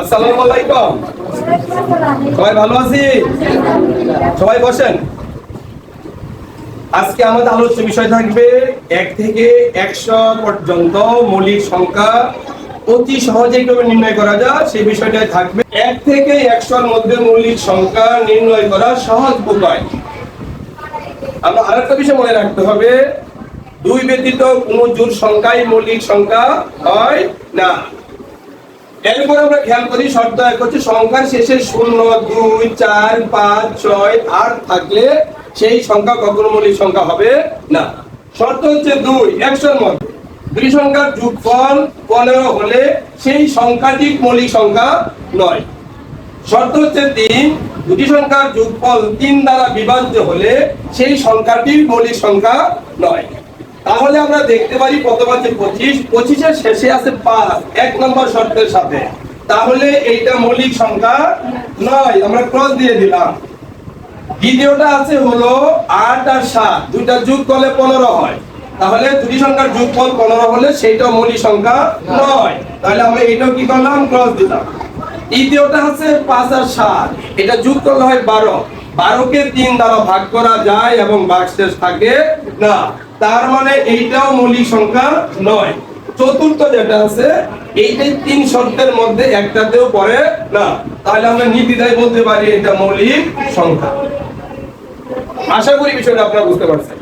আসসালামু সবাই ভালো আছি? সবাই বসেন। আজকে আমাদের আলোচ্য বিষয় থাকবে এক থেকে একশো পর্যন্ত মৌলিক সংখ্যা। অতি নির্ণয় করা যায়, সেই বিষয়টাই থাকবে। এক থেকে একশোর মধ্যে মৌলিক সংখ্যা নির্ণয় করা সহজ উপায়। আমরা আরেকটা বিষয় মনে রাখতে হবে। দুই ব্যতীত কোনো জোর সংখ্যাই মৌলিক সংখ্যা হয় না। এরপর আমরা খেয়াল করি, শর্ত এক হচ্ছে সংখ্যার শেষে শূন্য, দুই, চার, পাঁচ, ছয়, আট থাকলে সেই সংখ্যা কখনো সংখ্যা হবে না। শর্ত হচ্ছে দুই, একশোর মধ্যে। দুই সংখ্যার যোগফল পনেরো হলে সেই সংখ্যাটি মৌলিক সংখ্যা নয়। শর্ত হচ্ছে তিন, দুটি সংখ্যার যোগফল তিন দ্বারা বিভাজ্য হলে সেই সংখ্যাটি মৌলিক সংখ্যা নয়। তাহলে আমরা দেখতে পারি প্রথম আছে পঁচিশ, পঁচিশের শেষে আছে পাঁচ, এক নম্বর শর্তের সাথে। তাহলে এইটা মৌলিক সংখ্যা নয়, আমরা ক্রস দিয়ে দিলাম। দ্বিতীয়টা আছে হলো আট আর সাত দুইটা যোগ করলে পনেরো হয়। তাহলে দুটি সংখ্যার যোগফল পনেরো হলে সেইটা মৌলিক সংখ্যা নয়। তাহলে আমরা এইটাও কি করলাম? ক্রস দিলাম। তৃতীয়টা হচ্ছে পাঁচ আর সাত, এটা যোগ করলে হয় বারো। বারোকে তিন দ্বারা ভাগ করা যায় এবং ভাগশেষ থাকে না। তার মানে এইটাও মৌলিক সংখ্যা নয়। চতুর্থ যেটা আছে, এইটাই তিন শর্তের মধ্যে একটাতেও পড়ে না। তাহলে আমরা নির্দ্বিধায় বলতে পারি এটা মৌলিক সংখ্যা। আশা করি বিষয়টা আপনারা বুঝতে পারছেন।